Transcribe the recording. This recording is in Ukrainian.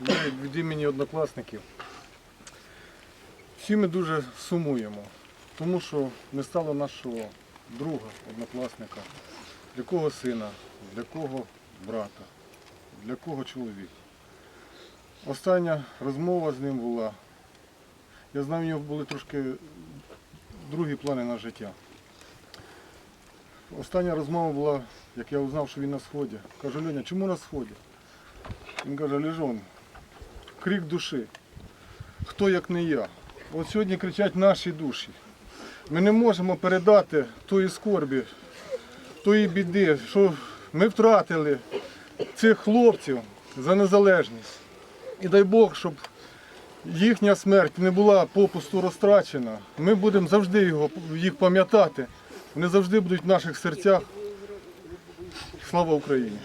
я від імені однокласників. Всі ми дуже сумуємо, тому що не стало нашого друга, однокласника, для кого сина, для кого брата, для кого чоловік. Остання розмова з ним була. Я знаю, у нього були трошки другі плани на життя. Остання розмова була, як я узнав, що він на сході. Кажу, Леня, чому на сході? Він каже, Лежон, крик душі. Хто як не я? От сьогодні кричать наші душі. Ми не можемо передати тої скорбі, тої біди, що ми втратили цих хлопців за незалежність. І дай Бог, щоб їхня смерть не була попусту розтрачена. Ми будемо завжди його, їх пам'ятати. Вони завжди будуть в наших серцях. Слава Україні!